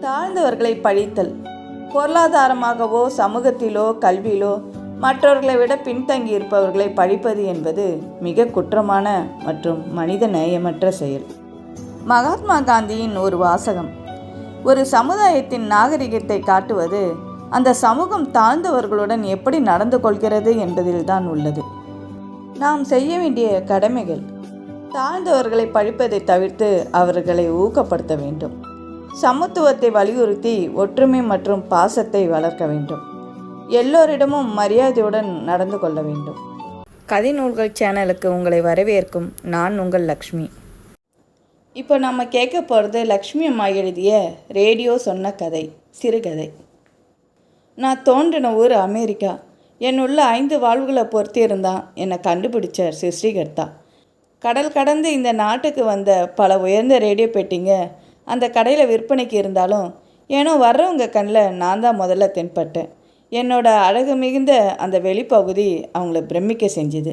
தாழ்ந்தவர்களை பழித்தல். பொருளாதாரமாகவோ சமூகத்திலோ கல்வியிலோ மற்றவர்களை விட பின்தங்கி இருப்பவர்களை பழிப்பது என்பது மிக குற்றமான மற்றும் மனித நேயமற்ற செயல். மகாத்மா காந்தியின் ஒரு வாசகம். ஒரு சமுதாயத்தின் நாகரிகத்தை காட்டுவது அந்த சமூகம் தாழ்ந்தவர்களுடன் எப்படி நடந்து கொள்கிறது என்பதில்தான் உள்ளது. நாம் செய்ய வேண்டிய கடமைகள். தாழ்ந்தவர்களை பழிப்பதை தவிர்த்து அவர்களை ஊக்கப்படுத்த வேண்டும். சமத்துவத்தை வலியுறுத்தி ஒற்றுமை மற்றும் பாசத்தை வளர்க்க வேண்டும். எல்லோரிடமும் மரியாதையுடன் நடந்து கொள்ள வேண்டும். கதை நூல்கள் சேனலுக்கு உங்களை வரவேற்கும் நான் உங்கள் லக்ஷ்மி. இப்போ நம்ம கேட்க போகிறது லக்ஷ்மி அம்மா எழுதிய ரேடியோ சொன்ன கதை சிறுகதை. நான் தோன்றின ஊர் அமெரிக்கா. என்னுள்ள ஐந்து வாழ்வுகளை பொறுத்தி இருந்தான் என்னை கண்டுபிடிச்சார் சிருஷ்டிகர்த்தா. கடல் கடந்து இந்த நாட்டுக்கு வந்த பல உயர்ந்த ரேடியோ பெட்டிங்க அந்த கடையில் விற்பனைக்கு இருந்தாலும் ஏனோ வர்றவங்க கண்ணில் நான் தான் முதல்ல தென்பட்டேன். என்னோட அழகு மிகுந்த அந்த வெளிப்பகுதி அவங்கள பிரமிக்க செஞ்சுது.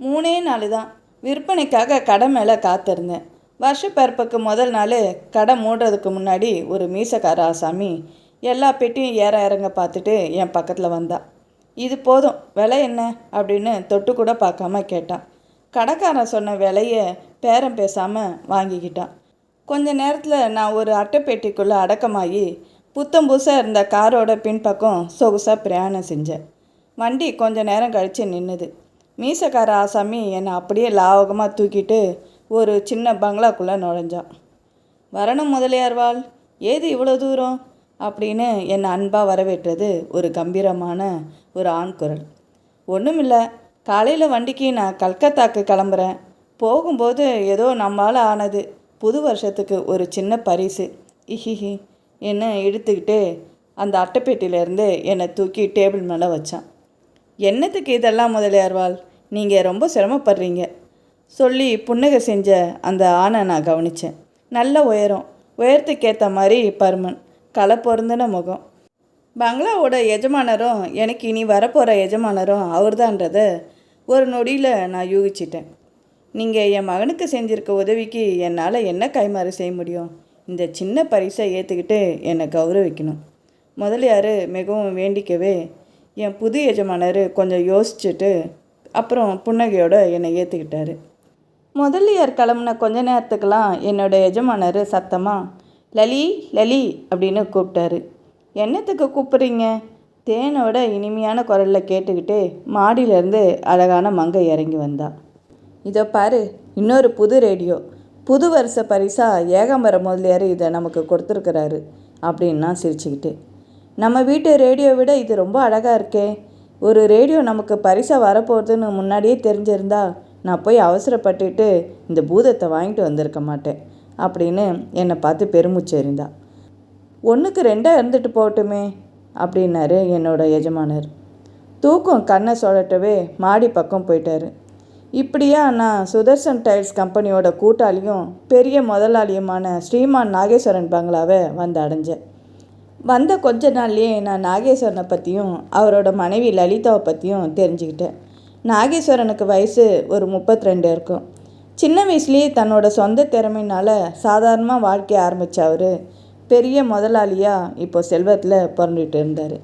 மூணே நாள் தான். விற்பனைக்காக கடை மேலே காத்திருந்தேன். வருஷ பிறப்புக்கு முதல் நாள் கடை மூடுறதுக்கு முன்னாடி ஒரு மீசக்கார ஆசாமி எல்லா பெட்டியும் ஏற இறங்க பார்த்துட்டு என் பக்கத்தில் வந்தா. இது போதும். விலை என்ன? அப்படின்னு தொட்டு கூட பார்க்காம கேட்டான் கடைக்காரன் சொன்ன விலையை பேரம் பேசாமல் வாங்கிக்கிட்டான். கொஞ்ச நேரத்தில் நான் ஒரு அட்டைப்பேட்டிக்குள்ளே அடக்கமாகி புத்தம் புதுசாக இருந்த காரோட பின்பக்கம் சொகுசாக பிரயாணம் செஞ்சேன். வண்டி கொஞ்ச நேரம் கழித்து நின்றுது மீசக்கார ஆசாமி என்னை அப்படியே லாவகமாக தூக்கிட்டு ஒரு சின்ன பங்களாக்குள்ளே நுழைஞ்சான். வரணும் முதலியார்வாள் ஏது இவ்வளோ தூரம்? அப்படின்னு என்னை அன்பாக வரவேற்றது ஒரு கம்பீரமான ஒரு ஆண் குரல். ஒன்றுமில்லை காலையில் வண்டிக்கு நான் கல்கத்தாக்கு கிளம்புறேன். போகும்போது ஏதோ நம்மால் ஆனது. புது வருஷத்துக்கு ஒரு சின்ன பரிசு. இஹிஹி. என்ன இழுத்துக்கிட்டு அந்த அட்டைப்பெட்டியிலேருந்து என்னை தூக்கி டேபிள் மேலே வச்சான். என்னத்துக்கு இதெல்லாம் முதலியார்வாள் நீங்கள் ரொம்ப சிரமப்படுறீங்க. சொல்லி புன்னகை செஞ்ச அந்த ஆணை நான் கவனித்தேன் நல்ல உயரம். உயரத்துக்கு ஏற்ற மாதிரி பருமன். களை பொருந்தின முகம். பங்களாவோட எஜமானரும் எனக்கு இனி வரப்போகிற எஜமானரும் அவர்தான்றத ஒரு நொடியில் நான் யூகிச்சிட்டேன். நீங்கள் என் மகனுக்கு செஞ்சிருக்க உதவிக்கு என்னால் என்ன கைமாறு செய்ய முடியும்? இந்த சின்ன பரிசை ஏற்றுக்கிட்டு என்னை கௌரவிக்கணும். முதலியார் மிகவும் வேண்டிக்கவே என் புது எஜமானர் கொஞ்சம் யோசிச்சுட்டு அப்புறம் புன்னகையோடு என்னை ஏற்றுக்கிட்டாரு முதலியார் கிளம்புன கொஞ்ச நேரத்துக்கெல்லாம் என்னோட எஜமானர் சத்தமாக லலி லலி அப்படின்னு கூப்பிட்டாரு. என்னத்துக்கு கூப்பிட்றீங்க? தேனோட இனிமையான குரலில் கேட்டுக்கிட்டு மாடியிலேருந்து அழகான மங்கை இறங்கி வந்தாள் இதோ பாரு இன்னொரு புது ரேடியோ. புது வருஷ பரிசாக ஏகாம்பர முதலியார் இதை நமக்கு கொடுத்துருக்குறாரு அப்படின்னா சிரிச்சுக்கிட்டு நம்ம வீட்டு ரேடியோ விட இது ரொம்ப அழகாக இருக்கே. ஒரு ரேடியோ நமக்கு பரிசாக வரப்போகுதுன்னு முன்னாடியே தெரிஞ்சிருந்தா நான் போய் அவசரப்பட்டுட்டு இந்த பூதத்தை வாங்கிட்டு வந்திருக்க மாட்டேன் அப்படின்னு என்னை பார்த்து பெருமூச்சு எறிந்தா. ஒன்றுக்கு ரெண்டாக இருந்துட்டு போகட்டுமே அப்படின்னாரு என்னோட எஜமானர். தூக்கம் கண்ணை சொல்லட்டவே மாடி பக்கம் போயிட்டாரு. இப்படியா நான் சுதர்சன் டைல்ஸ் கம்பெனியோட கூட்டாளியும் பெரிய முதலாளியுமான ஸ்ரீமான் நாகேஸ்வரன் பங்களாவை வந்து அடைஞ்சேன். வந்த கொஞ்ச நாள்லேயே நான் நாகேஸ்வரனை பற்றியும் அவரோட மனைவி லலிதாவை பற்றியும் தெரிஞ்சுக்கிட்டேன். நாகேஸ்வரனுக்கு வயசு ஒரு முப்பத்தி ரெண்டு இருக்கும். சின்ன வயசுலேயே தன்னோட சொந்த திறமையினால் சாதாரணமாக வாழ்க்கையை ஆரம்பித்த அவர் பெரிய முதலாளியாக இப்போ செல்வத்தில் பிறந்துட்டு இருந்தார்.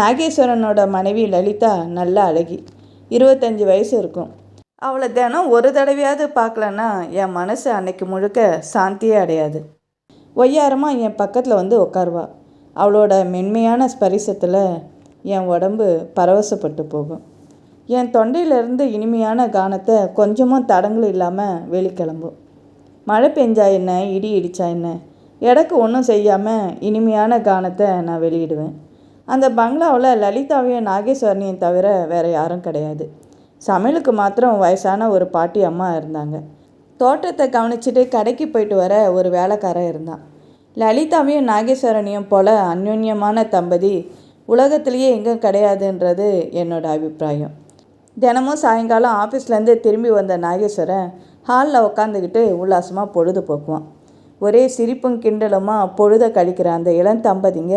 நாகேஸ்வரனோட மனைவி லலிதா நல்ல அழகி இருபத்தஞ்சி வயசு இருக்கும். அவளை தினம் ஒரு தடவையாவது பார்க்கலன்னா என் மனசு அன்னைக்கு முழுக்க சாந்தியே அடையாது. ஒய்யாரமாக என் பக்கத்தில் வந்து உட்காருவா அவளோட மென்மையான ஸ்பரிசத்தில் என் உடம்பு பரவசப்பட்டு போகும். என் தொண்டையிலிருந்து இனிமையான கானத்தை கொஞ்சமும் தடங்கள் இல்லாமல் வெளிக்கிளம்பும் மழை பெஞ்சா என்ன? இடி இடிச்சா என்ன? எடக்கு ஒன்றும் செய்யாமல் இனிமையான கானத்தை நான் வெளியிடுவேன். அந்த பங்களாவில் லலிதாவையும் நாகேஸ்வரனையும் தவிர வேறு யாரும் கிடையாது. சமையலுக்கு மாத்திரம் வயசான ஒரு பாட்டி அம்மா இருந்தாங்க. தோட்டத்தை கவனிச்சுட்டு கடைக்கு போயிட்டு வர ஒரு வேலைக்காரன் இருந்தான். லலிதாவையும் நாகேஸ்வரனையும் போல அந்யோன்யமான தம்பதி உலகத்திலேயே எங்கும் கிடையாதுன்றது என்னோட அபிப்பிராயம். தினமும் சாயங்காலம் ஆஃபீஸ்லேருந்து திரும்பி வந்த நாகேஸ்வரன் ஹாலில் உட்காந்துக்கிட்டு உல்லாசமாக பொழுது போக்குவான். ஒரே சிரிப்பும் கிண்டலுமா பொழுதை கழிக்கிற அந்த இளம் தம்பதிங்க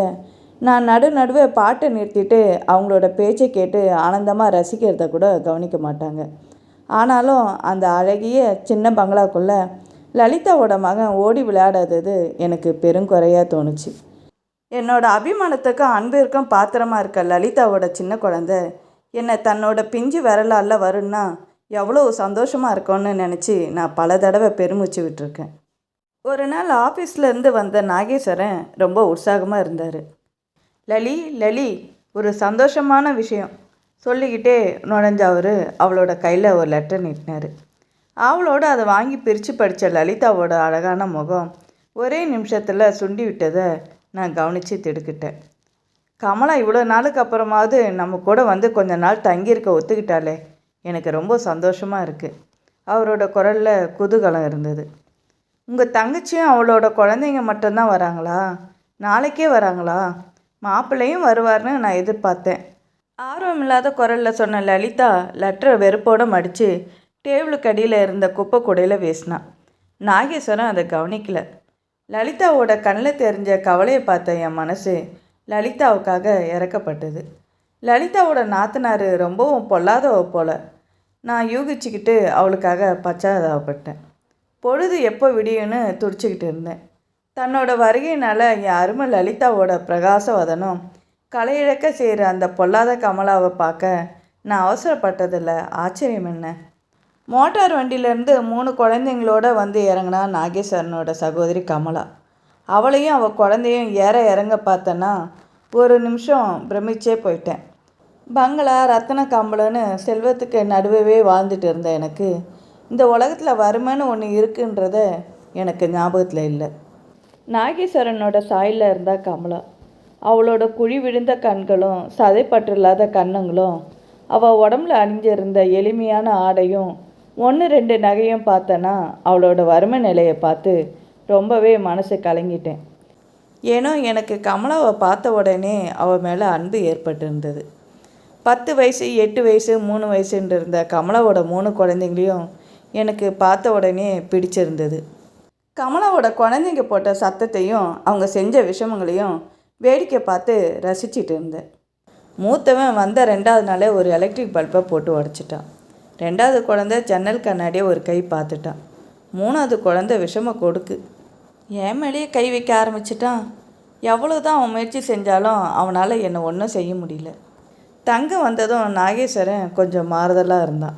நான் நடு நடுவே பாட்டை நிறுத்திட்டு அவங்களோட பேச்சை கேட்டு ஆனந்தமாக ரசிக்கிறத கூட கவனிக்க மாட்டாங்க. ஆனாலும் அந்த அழகிய சின்ன பங்களாக்குள்ளே லலிதாவோட மகன் ஓடி விளையாடாதது எனக்கு பெருங்குறையாக தோணுச்சு. என்னோட அபிமானத்துக்கும் அன்பிற்கும் பாத்திரமாக இருக்க லலிதாவோட சின்ன குழந்த என்னை தன்னோட பிஞ்சு விரலால வரும்னா எவ்வளோ சந்தோஷமாக இருக்கும்னு நினச்சி நான் பல தடவை பெருமூச்சு விட்டுருக்கேன். ஒரு நாள் ஆஃபீஸ்லேருந்து வந்த நாகேஸ்வரன் ரொம்ப உற்சாகமாக இருந்தார். லலி லலி ஒரு சந்தோஷமான விஷயம். சொல்லிக்கிட்டே நுழைஞ்ச அவர் அவளோட கையில் ஒரு லெட்டர் நீட்டினார். அவளோட அதை வாங்கி பிரித்து படித்த லலிதாவோட அழகான முகம் ஒரே நிமிஷத்தில் சுண்டி விட்டதை நான் கவனித்து திடுக்கிட்டேன். கமலா இவ்வளோ நாளுக்கு அப்புறமாவது நம்ம கூட வந்து கொஞ்ச நாள் தங்கியிருக்க ஒத்துக்கிட்டாளே. எனக்கு ரொம்ப சந்தோஷமாக இருக்குது அவரோட குரலில் குதூகலம் இருந்தது. உங்கள் தங்கச்சியும் அவளோட குழந்தைங்க மட்டும்தான் வராங்களா? நாளைக்கே வராங்களா? மாப்பிள்ளையும் வருவார்னு நான் எதிர்பார்த்தேன். ஆர்வம் இல்லாத குரலில் சொன்ன லலிதா லெட்டரை வெறுப்போட மடித்து டேபிளுக்கு அடியில் இருந்த குப்பை கூடையில் வேசினான் நாகேஸ்வரன் அதை கவனிக்கல. லலிதாவோட கண்ணில் தெரிஞ்ச கவலையை பார்த்த என் மனசு லலிதாவுக்காக இறக்கப்பட்டது. லலிதாவோட நாத்தனார் ரொம்பவும் பொல்லாதவ போல. நான் யூகிச்சுக்கிட்டு அவளுக்காக பச்சாதாபப்பட்டேன். பொழுது எப்போ விடியும்னு துடிச்சுக்கிட்டு இருந்தேன். தன்னோட வருகையினால் என் அருமை லலிதாவோட பிரகாசவதனம் கலையிழக்க செய்கிற அந்த பொல்லாத கமலாவை பார்க்க நான் அவசரப்பட்டதில்ல. ஆச்சரியம் என்ன? மோட்டார் வண்டியிலேருந்து மூணு குழந்தைங்களோட வந்து இறங்கினா நாகேஸ்வரனோட சகோதரி கமலா. அவளையும் அவள் குழந்தையும் ஏற இறங்க பார்த்தேன்னா ஒரு நிமிஷம் பிரமிச்சே போயிட்டேன். பங்களா ரத்தன கம்பளன்னு செல்வத்துக்கு நடுவே வாழ்ந்துட்டு இருந்த எனக்கு இந்த உலகத்தில் வறுமைன்னு ஒன்று இருக்குன்றத எனக்கு ஞாபகத்தில் இல்லை. நாகேஸ்வரனோட சாயில் இருந்தா கமலா. அவளோட குழி விழுந்த கண்களும் சதைப்பற்று இல்லாத கண்ணங்களும் அவள் உடம்புல அணிஞ்சிருந்த எளிமையான ஆடையும் ஒன்று ரெண்டு நகையும் பார்த்தேன்னா அவளோட வறுமை நிலையை பார்த்து ரொம்பவே மனசு கலங்கிட்டேன். ஏனோ எனக்கு கமலாவை பார்த்த உடனே அவள் மேலே அன்பு ஏற்பட்டிருந்தது. பத்து வயசு எட்டு வயசு மூணு வயசுன்னு இருந்த கமலாவோட மூணு குழந்தைங்களையும் எனக்கு பார்த்த உடனே பிடிச்சிருந்தது. கமலாவோட குழந்தைங்க போட்ட சத்தத்தையும் அவங்க செஞ்ச விஷமங்களையும் வேடிக்கை பார்த்து ரசிச்சிட்டு இருந்தேன். மூத்தவன் வந்த ரெண்டாவது நாளே ஒரு எலக்ட்ரிக் பல்பை போட்டு உடச்சிட்டான். ரெண்டாவது குழந்தை ஜன்னல் கண்ணாடியை ஒரு கை பார்த்துட்டான். மூணாவது குழந்தை விஷம கொடுக்கு. என் மேலேயே கை வைக்க ஆரம்பிச்சிட்டான். எவ்வளோ தான் அவன் முயற்சி செஞ்சாலும் அவனால் என்னை ஒன்றும் செய்ய முடியல. தங்கம் வந்ததும் நாகேஸ்வரன் கொஞ்சம் மாறுதலாக இருந்தான்.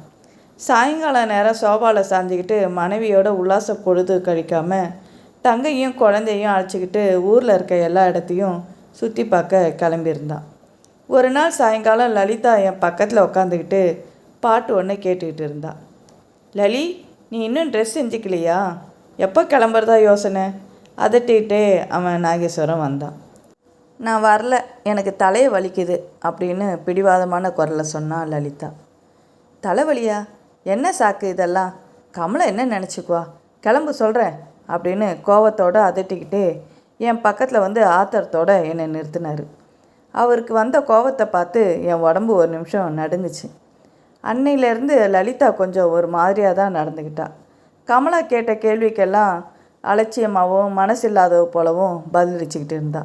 சாயங்கால நேரம் சோபாவில் சாஞ்சிக்கிட்டு மனைவியோட உல்லாச பொழுது கழிக்காமல் தங்கையும் குழந்தையும் அழைச்சிக்கிட்டு ஊரில் இருக்க எல்லா இடத்தையும் சுற்றி பார்க்க கிளம்பியிருந்தான். ஒரு நாள் சாயங்காலம் லலிதா என் பக்கத்தில் உட்காந்துக்கிட்டு பாட்டு ஒன்று கேட்டுக்கிட்டு இருந்தா. லலி நீ இன்னும் ட்ரெஸ் செஞ்சுக்கலையா? எப்போ கிளம்புறதா யோசனை? அதட்டிகிட்டே அவன் நாகேஸ்வரம் வந்தான். நான் வரல எனக்கு தலையை வலிக்குது அப்படின்னு பிடிவாதமான குரலில் சொன்னான் லலிதா. தலைவலியா என்ன சாக்கு இதெல்லாம்? கமலை என்ன நினச்சிக்குவா? கிளம்பு சொல்கிறேன் அப்படின்னு கோவத்தோடு அதட்டிக்கிட்டே என் பக்கத்தில் வந்து ஆத்தரத்தோடு என்னை நிறுத்தினார். அவருக்கு வந்த கோவத்தை பார்த்து என் உடம்பு ஒரு நிமிஷம் நடுங்குச்சு. அன்னையிலேருந்து லலிதா கொஞ்சம் ஒரு மாதிரியாக தான் நடந்துக்கிட்டா கமலா கேட்ட கேள்விக்கெல்லாம் அலட்சியமாகவும் மனசில்லாத போலவும் பதிலளிச்சுக்கிட்டு இருந்தா.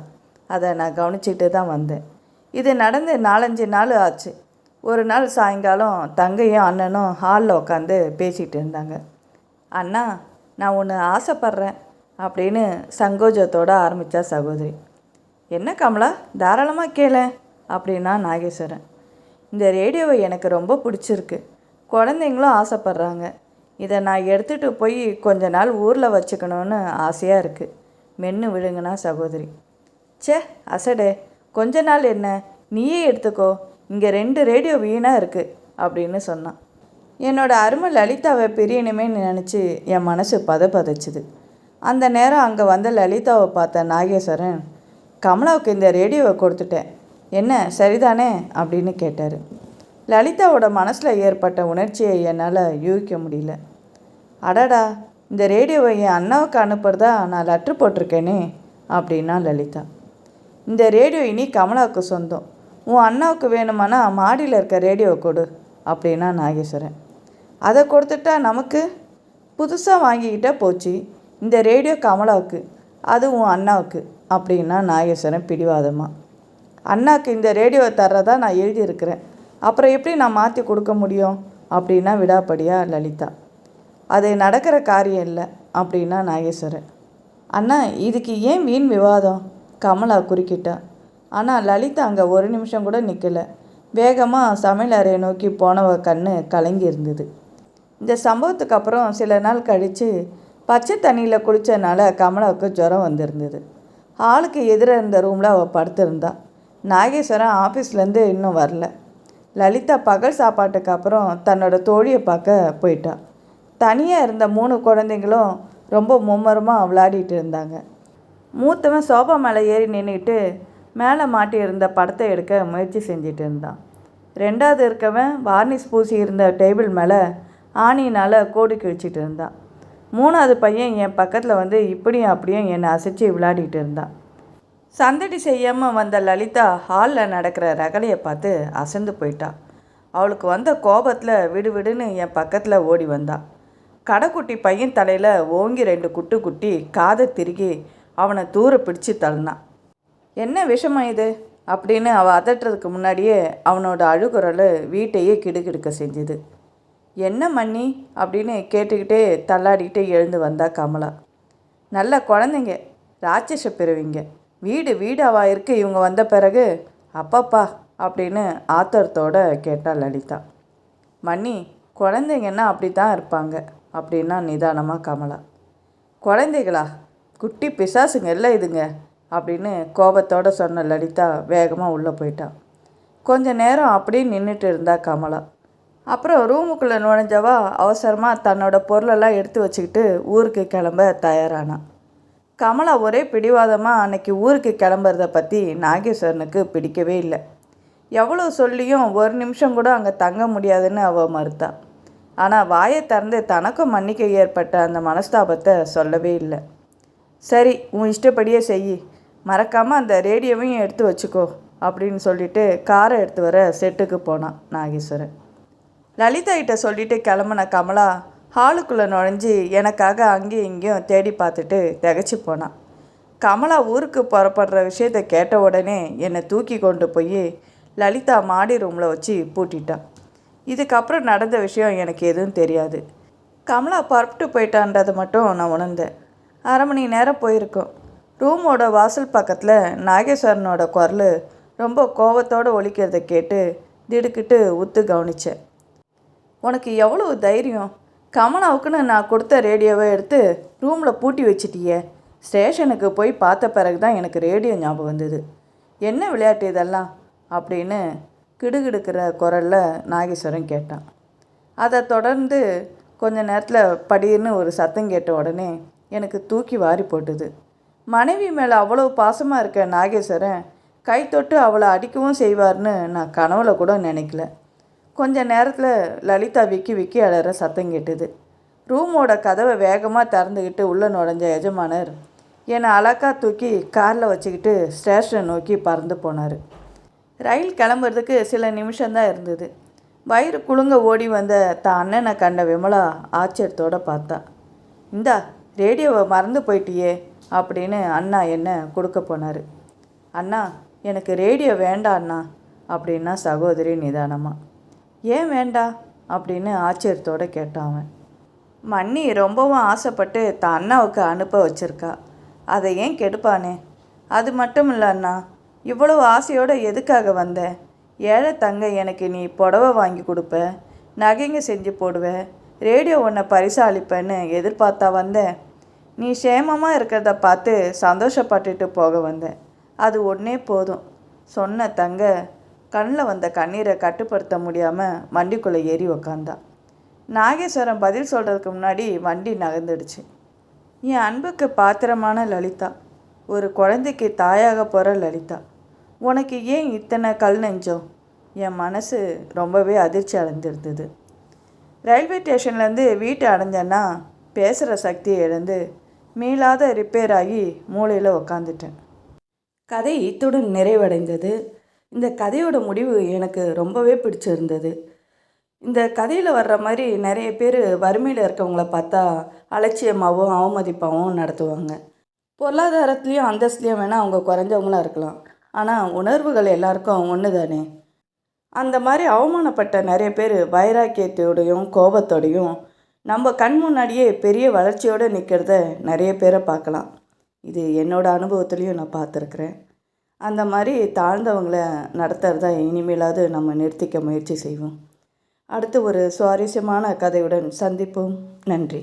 அதை நான் கவனிச்சிக்கிட்டு தான் வந்தேன். இது நடந்து நாலஞ்சு நாள் ஆச்சு. ஒரு நாள் சாயங்காலம் தங்கையும் அண்ணனும் ஹாலில் உட்காந்து பேசிகிட்டு இருந்தாங்க. அண்ணா நான் ஒன்று ஆசைப்பட்றேன் அப்படின்னு சங்கோஜத்தோடு ஆரம்பித்தா சகோதரி. என்ன கமலா தாராளமாக கேள அப்படின்னா நாகேஸ்வரன். இந்த ரேடியோவை எனக்கு ரொம்ப பிடிச்சிருக்கு. குழந்தைங்களும் ஆசைப்பட்றாங்க. இதை நான் எடுத்துகிட்டு போய் கொஞ்ச நாள் ஊரில் வச்சுக்கணுன்னு ஆசையாக இருக்குது மென்று விழுங்கினா சகோதரி. ச்சே அசடே கொஞ்ச நாள் என்ன? நீயே எடுத்துக்கோ. இங்கே ரெண்டு ரேடியோ வீணாக இருக்குது அப்படின்னு சொன்னான். என்னோடய அருமை லலிதாவை பிரியணுமே நினச்சி என் மனசு பத பதைச்சுது அந்த நேரம் அங்கே வந்த லலிதாவை பார்த்த நாகேஸ்வரன் கமலாவுக்கு இந்த ரேடியோவை கொடுத்துட்டேன். என்ன சரிதானே? அப்படின்னு கேட்டார். லலிதாவோட மனசில் ஏற்பட்ட உணர்ச்சியை என்னால் யூகிக்க முடியல. அடடா இந்த ரேடியோவை என் அண்ணாவுக்கு அனுப்புறதா நான் லெட்ரு போட்டிருக்கேனே அப்படின்னா லலிதா. இந்த ரேடியோ இனி கமலாவுக்கு சொந்தம். உன் அண்ணாவுக்கு வேணுமானா மாடியில் இருக்க ரேடியோவை கொடு அப்படின்னா நாகேஸ்வரன். அதை கொடுத்துட்டா நமக்கு புதுசாக வாங்கிக்கிட்டே போச்சு. இந்த ரேடியோ கமலாவுக்கு அது உன் அண்ணாவுக்கு அப்படின்னா நாகேஸ்வரன் பிடிவாதமாக அண்ணாவுக்கு இந்த ரேடியோவை தர்றதா நான் எழுதியிருக்கிறேன். அப்புறம் எப்படி நான் மாற்றி கொடுக்க முடியும்? அப்படின்னா விடாப்படியா லலிதா. அது நடக்கிற காரியம் இல்லை அப்படின்னா நாகேஸ்வரன். அண்ணா இதுக்கு ஏன் வீண் விவாதம்? கமலா குறுக்கிட்டா. ஆனால் லலிதா அங்கே ஒரு நிமிஷம் கூட நிற்கலை வேகமாக சமையல் அறையை நோக்கி போனவ கண்ணு கலங்கி இருந்தது. இந்த சம்பவத்துக்கு அப்புறம் சில நாள் கழித்து பச்சை தண்ணியில் குளித்தனால கமலாவுக்கு ஜுரம் வந்திருந்தது. ஆளுக்கு எதிராக இருந்த ரூமில் அவள் படுத்திருந்தா. நாகேஸ்வரன் ஆஃபீஸ்லேருந்து இன்னும் வரல. லலிதா பகல் சாப்பாட்டுக்கு அப்புறம் தன்னோட தோழியை பார்க்க போயிட்டா. தனியாக இருந்த மூணு குழந்தைங்களும் ரொம்ப மும்மரமாக விளையாடிட்டு இருந்தாங்க. மூத்தவன் சோபா மேலே ஏறி நின்றுட்டு மேலே மாட்டியிருந்த படத்தை எடுக்க முயற்சி செஞ்சிட்டு இருந்தான். ரெண்டாவது இருக்கவன் வார்னிஷ் பூசி இருந்த டேபிள் மேலே ஆணினால் கோடு கிழிச்சிட்டு இருந்தான். மூணாவது பையன் என் பக்கத்தில் வந்து இப்படியும் அப்படியும் என்னை அசைச்சு விளையாடிட்டு இருந்தான். சந்தடி செய்யாமல் வந்த லலிதா ஹாலில் நடக்கிற ரகலையை பார்த்து அசந்து போயிட்டாள் அவளுக்கு வந்த கோபத்தில் விடு விடுன்னு என் பக்கத்தில் ஓடி வந்தான் கடைக்குட்டி பையன் தலையில் ஓங்கி ரெண்டு குட்டு குட்டி காதை திருகி அவனை தூர பிடிச்சு தள்ளினான். என்ன விஷமா இது? அப்படின்னு அவள் அதட்டுறதுக்கு முன்னாடியே அவனோட அழுகுரல் வீட்டையே கிடுகிடுக்க செஞ்சுது. என்ன மண்ணி அப்படின்னு கேட்டுக்கிட்டே தள்ளாடிக்கிட்டே எழுந்து வந்தா கமலா. நல்ல குழந்தைங்க ராட்சச பிறவிங்க. வீடு வீடாவா இருக்கு இவங்க வந்த பிறகு? அப்பப்பா அப்படின்னு ஆத்தரத்தோட கேட்டா லலிதா. மண்ணி குழந்தைங்கன்னா அப்படி தான் இருப்பாங்க அப்படின்னா நிதானமாக கமலா. குழந்தைகளா? குட்டி பிசாசுங்க இல்லை இதுங்க. அப்படின்னு கோபத்தோடு சொன்ன லலிதா வேகமாக உள்ளே போயிட்டான் கொஞ்ச நேரம் அப்படியே நின்றுட்டு இருந்தா கமலா. அப்புறம் ரூமுக்குள்ளே நுழைஞ்சவா அவசரமாக தன்னோட பொருளெல்லாம் எடுத்து வச்சுக்கிட்டு ஊருக்கு கிளம்ப தயாரானான் கமலா ஒரே பிடிவாதமாக அன்னைக்கு ஊருக்கு கிளம்புறத பற்றி நாகேஸ்வரனுக்கு பிடிக்கவே இல்லை. எவ்வளோ சொல்லியும் ஒரு நிமிஷம் கூட அங்கே தங்க முடியாதுன்னு அவள் மறுத்தா. ஆனால் வாயை திறந்து தனக்கும் மன்னிக்க ஏற்பட்ட அந்த மனஸ்தாபத்தை சொல்லவே இல்லை. சரி உன் இஷ்டப்படியே செய் மறக்காமல் அந்த ரேடியோவையும் எடுத்து வச்சுக்கோ அப்படின்னு சொல்லிட்டு காரை எடுத்து வர செட்டுக்கு போனான் நாகேஸ்வரன். லலிதா கிட்ட சொல்லிட்டு கிளம்புன கமலா ஹாலுக்குள்ளே நுழைஞ்சி எனக்காக அங்கேயும் இங்கேயும் தேடி பார்த்துட்டு திகச்சு போனான். கமலா ஊருக்கு புறப்படுற விஷயத்தை கேட்ட உடனே என்னை தூக்கி கொண்டு போய் லலிதா மாடி ரூமில் வச்சு பூட்டிட்டான். இதுக்கப்புறம் நடந்த விஷயம் எனக்கு எதுவும் தெரியாது. கமலா புறப்பட்டு போயிட்டான்றதை மட்டும் நான் உணர்ந்தேன். அரை மணி நேரம் போயிருக்கோம். ரூமோட வாசல் பக்கத்தில் நாகேஸ்வரனோட குரல் ரொம்ப கோவத்தோடு ஒழிக்கிறத கேட்டு திடுக்கிட்டு உத்து கவனித்தேன் உனக்கு எவ்வளவு தைரியம்? கமலாவுக்குன்னு நான் கொடுத்த ரேடியோவை எடுத்து ரூமில் பூட்டி வச்சிட்டியே. ஸ்டேஷனுக்கு போய் பார்த்த பிறகு தான் எனக்கு ரேடியோ ஞாபகம் வந்தது. என்ன விளையாட்டு இதெல்லாம்? அப்படின்னு கிடுகிடுக்கிற குரலில் நாகேஸ்வரன் கேட்டான். அதை தொடர்ந்து கொஞ்ச நேரத்தில் படின்னு ஒரு சத்தம் கேட்ட உடனே எனக்கு தூக்கி வாரி போட்டுது. மனைவி மேலே அவ்வளோ பாசமாக இருக்க நாகேஸ்வரன் கை தொட்டு அவளை அடிக்கவும் செய்வார்னு நான் கனவுல கூட நினைக்கல. கொஞ்ச நேரத்தில் லலிதா விக்கி விக்கி அழற சத்தம் கேட்டுது. ரூமோட கதவை வேகமாக திறந்துக்கிட்டு உள்ளே நுழைஞ்ச எஜமானர் என்னை அழகா தூக்கி காரில் வச்சுக்கிட்டு ஸ்டேஷனை நோக்கி பறந்து போனார். ரயில் கிளம்புறதுக்கு சில நிமிஷம்தான் இருந்தது. வயிறு குலுங்க ஓடி வந்த தான் அண்ணனை கண்ட விமலா ஆச்சரியத்தோடு பார்த்தா. இந்தா ரேடியோவை மறந்து போயிட்டியே. அப்படின்னு அண்ணா என்ன கொடுக்க போனார். அண்ணா எனக்கு ரேடியோ வேண்டாம் அண்ணா அப்படின்னா சகோதரி நிதானமாக ஏன் வேண்டாம் அப்படின்னு ஆச்சரியத்தோட கேட்டான் அவன். மன்னி ரொம்பவும் ஆசைப்பட்டு தான் அண்ணாவுக்கு அனுப்ப வச்சிருக்கா. அதை ஏன் கெடுப்பானே? அது மட்டும் இல்லை அண்ணா. இவ்வளவு ஆசையோடு எதுக்காக வந்த? ஏழை தங்க எனக்கு நீ புடவை வாங்கி கொடுப்ப. நகைங்க செஞ்சு போடுவ. ரேடியோ ஒன்றை பரிசாளிப்பேன்னு எதிர்பார்த்தா வந்தேன் நீ சேமமாக இருக்கிறத பார்த்து சந்தோஷப்பட்டுட்டு போக வந்தேன். அது ஒன்றே போதும். சொன்ன தங்க கண்ணில் வந்த கண்ணீரை கட்டுப்படுத்த முடியாமல் வண்டிக்குள்ளே ஏறி உக்காந்தா. நாகேஸ்வரன் பதில் சொல்கிறதுக்கு முன்னாடி வண்டி நகர்ந்துடுச்சு. என் அன்புக்கு பாத்திரமான லலிதா. ஒரு குழந்தைக்கு தாயாக போகிற லலிதா. உனக்கு ஏன் இத்தனை கல் நெஞ்சம்? என் மனசு ரொம்பவே அதிர்ச்சி அடைஞ்சிருந்தது. ரயில்வே ஸ்டேஷன்லேருந்து வீட்டை அடைஞ்சேன்னா பேசுகிற சக்தியை இழந்து மீளாத ரிப்பேர் ஆகி மூளையில் உக்காந்துட்டேன். கதை இத்துடன் நிறைவடைந்தது. இந்த கதையோட முடிவு எனக்கு ரொம்பவே பிடிச்சிருந்தது. இந்த கதையில் வர்ற மாதிரி நிறைய பேர் வறுமையில் இருக்கவங்கள பார்த்தா அலட்சியமாகவும் அவமதிப்பாகவும் நடத்துவாங்க. பொருளாதாரத்துலேயும் அந்தஸ்துலேயும் வேணால் அவங்க குறைஞ்சவங்களா இருக்கலாம். ஆனால் உணர்வுகள் எல்லாருக்கும் ஒன்று தானே. அந்த மாதிரி அவமானப்பட்ட நிறைய பேர் வைராக்கியத்தோடையும் கோபத்தோடையும் நம்ம கண் முன்னாடியே பெரிய வளர்ச்சியோடு நிற்கிறத நிறைய பேரை பார்க்கலாம். இது என்னோடய அனுபவத்துலேயும் நான் பார்த்துருக்குறேன். அந்த மாதிரி தாழ்ந்தவங்கள நடத்துகிறத இனிமேலாவது நம்ம நிறுத்திக்க முயற்சி செய்வோம். அடுத்து ஒரு சுவாரஸ்யமான கதையுடன் சந்திப்போம். நன்றி.